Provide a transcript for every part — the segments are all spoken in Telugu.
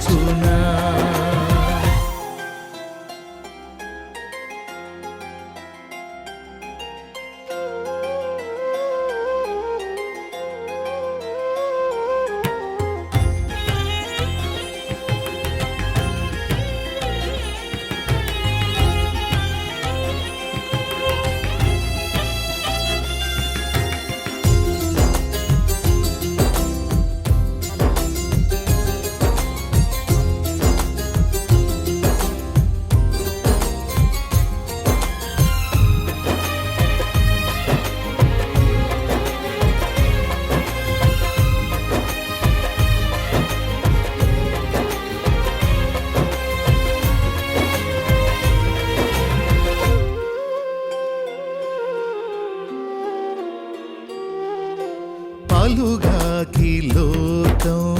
మరచునా పలుగాకి లోకం.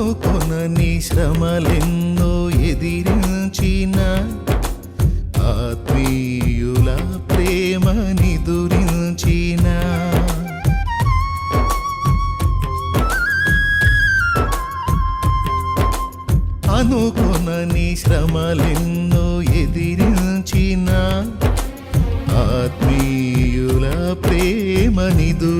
అనుకొనని శ్రమలెన్నో ఎదిరించిన ఆత్మీయుల ప్రేమని దురించిన అనుకొనని శ్రమలెన్నో ఎదిరించిన ఆత్మీయుల ప్రేమని దురించిన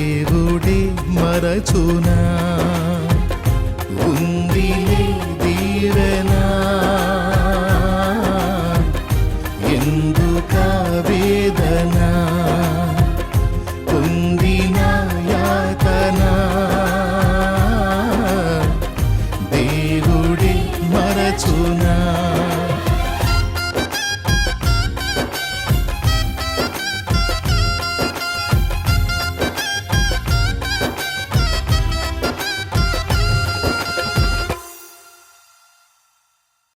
దేవుడే మరచునా? ఉందిలే